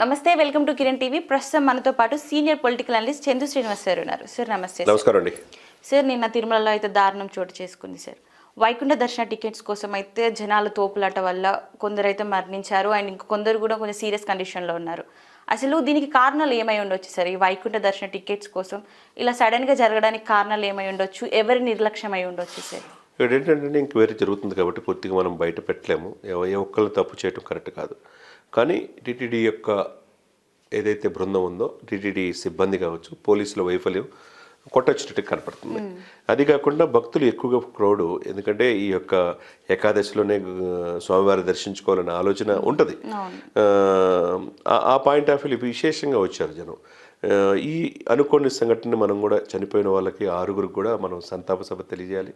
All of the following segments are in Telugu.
నమస్తే వెల్కమ్ టు కిరణ్ టీవీ. ప్రస్తుతం మనతో పాటు senior political analyst Chandu Srinivas sir ఉన్నారు. సార్ నమస్తే. నమస్కారం అండి. సార్ నిన్న తిరుమలలో అయితే దారుణం చోటు చేసుకుంది సార్. వైకుంఠ దర్శన టికెట్స్ కోసం అయితే జనాల తోపులాట వల్ల కొందరు అయితే మరణించారు. అండ్ ఇంక కొందరు కూడా కొంచెం సీరియస్ కండిషన్లో ఉన్నారు. అసలు దీనికి కారణాలు ఏమై ఉండొచ్చు సార్? ఈ వైకుంఠ దర్శన టికెట్స్ కోసం ఇలా సడన్గా జరగడానికి కారణాలు ఏమై ఉండొచ్చు? ఎవరి నిర్లక్ష్యం అయి ఉండొచ్చు సార్? ఇక్కడ ఏంటంటే ఎంక్వైరీ జరుగుతుంది కాబట్టి పూర్తిగా మనం బయట పెట్టలేము. ఏ ఒక్కళ్ళు తప్పు చేయటం కరెక్ట్ కాదు. కానీ టీటీడీ యొక్క ఏదైతే బృందం ఉందో టీటీడీ సిబ్బంది కావచ్చు పోలీసుల వైఫల్యం కొట్టొచ్చినట్టు కనపడుతుంది. అది కాకుండా భక్తులు ఎక్కువగా క్రౌడ్. ఎందుకంటే ఈ యొక్క ఏకాదశిలోనే స్వామివారి దర్శించుకోవాలనే ఆలోచన ఉంటుంది. ఆ పాయింట్ ఆఫ్ వ్యూ విశేషంగా వచ్చారు జనం. ఈ అనుకోని సంఘటన మనం కూడా చనిపోయిన వాళ్ళకి ఆరుగురికి కూడా మనం సంతాప సభ తెలియజేయాలి.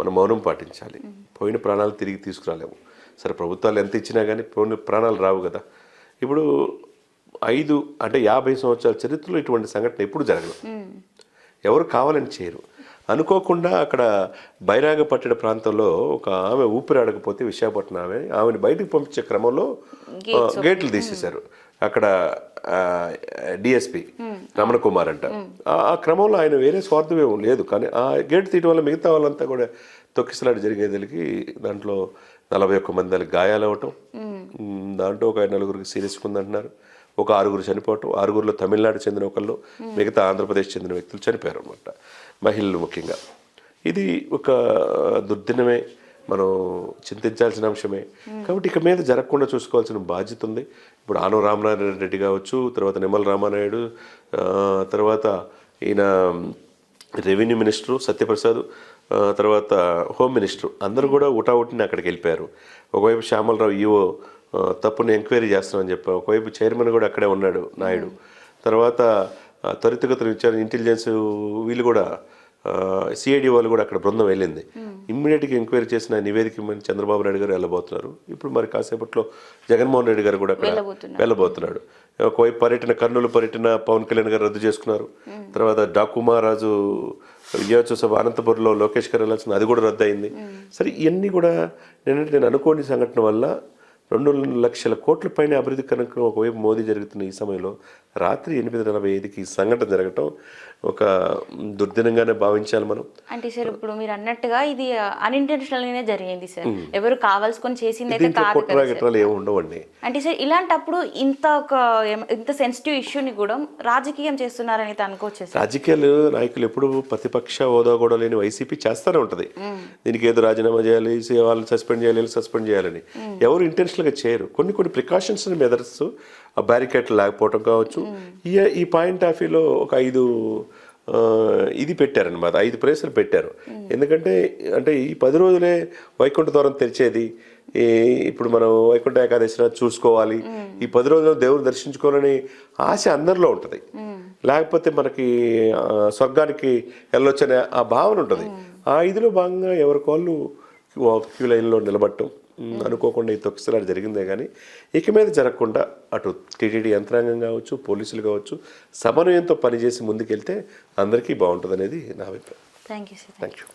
మనం మౌనం పాటించాలి. పోయిన ప్రాణాలు తిరిగి తీసుకురాలేము. సరే ప్రభుత్వాలు ఎంత ఇచ్చినా కానీ ప్రాణాలు రావు కదా. ఇప్పుడు ఐదు అంటే యాభై సంవత్సరాల చరిత్రలో ఇటువంటి సంఘటన ఎప్పుడు జరగదు. ఎవరు కావాలని చేయరు. అనుకోకుండా అక్కడ బైరాగ పట్టణ ప్రాంతంలో ఒక ఆమె ఊపిరాడకపోతే విశాఖపట్నం ఆమె ఆమెను బయటకు పంపించే క్రమంలో గేట్లు తీసేశారు. అక్కడ డిఎస్పి రమణ కుమార్ అంట. ఆ- క్రమంలో ఆయన వేరే స్వార్థం ఏం లేదు. కానీ ఆ గేట్ తీయడం వల్ల మిగతా వాళ్ళంతా కూడా తొక్కిసలాట జరిగేదలికి దాంట్లో నలభై ఒక్క మంది వాళ్ళకి గాయాలు అవ్వటం దాంట్లో ఒక నలుగురికి సీరియస్ ఉందంటున్నారు. ఒక ఆరుగురు చనిపోవటం. ఆరుగురులో తమిళనాడు చెందిన ఒకళ్ళు మిగతా ఆంధ్రప్రదేశ్ చెందిన వ్యక్తులు చనిపోయారు అనమాట మహిళలు ముఖ్యంగా. ఇది ఒక దుర్దినమే. మనం చింతించాల్సిన అంశమే. కాబట్టి ఇక మీద జరగకుండా చూసుకోవాల్సిన బాధ్యత ఉంది. ఇప్పుడు ఆనవ రామనారాయణ రెడ్డి కావచ్చు తర్వాత నిమ్మల రామానాయుడు తర్వాత ఈయన రెవెన్యూ మినిస్టరు సత్యప్రసాద్ తర్వాత హోమ్ మినిస్టర్ అందరూ కూడా ఉటావుటిని అక్కడికి వెళ్ళిపోయారు. ఒకవైపు శ్యామలరావు ఈవో తప్పుని ఎంక్వైరీ చేస్తామని చెప్పి ఒకవైపు చైర్మన్ కూడా అక్కడే ఉన్నాడు నాయుడు. తర్వాత ఆ, త్వరితగతిన విచారణ ఇంటెలిజెన్స్ వీళ్ళు కూడా సిఐడి వాళ్ళు కూడా అక్కడ బృందం వెళ్ళింది. ఇమ్మీడియట్గా ఎంక్వైరీ చేసిన నివేదిక ఇమ్మని చంద్రబాబు నాయుడు గారు వెళ్ళబోతున్నారు. ఇప్పుడు మరి కాసేపట్లో జగన్మోహన్ రెడ్డి గారు కూడా అక్కడ వెళ్ళబోతున్నాడు. ఒకవైపు పర్యటన కర్నూలు పర్యటన పవన్ కళ్యాణ్ గారు రద్దు చేసుకున్నారు. తర్వాత డాకు మహారాజు విజయోత్సవ అనంతపురంలో లోకేష్ గారు వెళ్ళాల్సింది అది కూడా రద్దు అయింది సరే ఇవన్నీ కూడా నేను నేను అనుకోని సంఘటన వల్ల రెండు లక్షల కోట్ల పైన అభివృద్ధి కార్యక్రమం ఒకవైపు మోదీ జరుగుతున్న ఈ సమయంలో రాత్రి ఎనిమిది నలభై ఐదుకి ఈ సంఘటన జరగటం ఒక దుర్దినంగానే భావించాలి మనం. అంటే సార్ ఇప్పుడు మీరు అన్నట్టుగా ఇది అన్ఇంటెన్షనల్ గానే జరిగింది సార్. ఎవరు కావాల్సుకొని చేసింది అయితే కాదు ఏమి ఉండవండి. అంటే సార్ ఇలాంటప్పుడు ఇంత ఒక ఇంత సెన్సిటివ్ ఇష్యూని కూడా రాజకీయం చేస్తున్నారని అనుకోవచ్చు రాజకీయాలు నాయకులు ఎప్పుడు ప్రతిపక్ష హోదా కూడా లేని వైసీపీ చేస్తూనే ఉంటుంది. దీనికి ఏదో రాజీనామా చేయాలి వాళ్ళని సస్పెండ్ చేయాలి సస్పెండ్ చేయాలని. ఎవరు యాక్చువల్గా చేయరు. కొన్ని కొన్ని ప్రికాషన్స్ మెదర్స్ ఆ బ్యారికేట్లు లేకపోవటం కావచ్చు. ఈ ఈ పాయింట్ ఆఫ్ వ్యూలో ఒక ఐదు ఇది పెట్టారనమాట ఐదు ప్లేసులు పెట్టారు. ఎందుకంటే అంటే ఈ పది రోజులే వైకుంఠ ద్వారం తెరిచేది. ఈ ఇప్పుడు మనం వైకుంఠ ఏకాదశి చూసుకోవాలి. ఈ పది రోజుల్లో దేవుడు దర్శించుకోవాలని ఆశ అందరిలో ఉంటుంది. లేకపోతే మనకి స్వర్గానికి వెళ్ళొచ్చనే ఆ భావన ఉంటుంది. ఆ ఇదిలో భాగంగా ఎవరికోళ్ళు క్యూ లైన్లో నిలబడటం అనుకోకుండా ఈ తొక్కిసలాట జరిగిందే కానీ ఇక మీద జరగకుండా అటు టీటీడీ యంత్రాంగం కావచ్చు పోలీసులు కావచ్చు సమన్వయంతో పనిచేసి ముందుకెళ్తే అందరికీ బాగుంటుంది అనేది నా అభిప్రాయం. Thank you sir thank you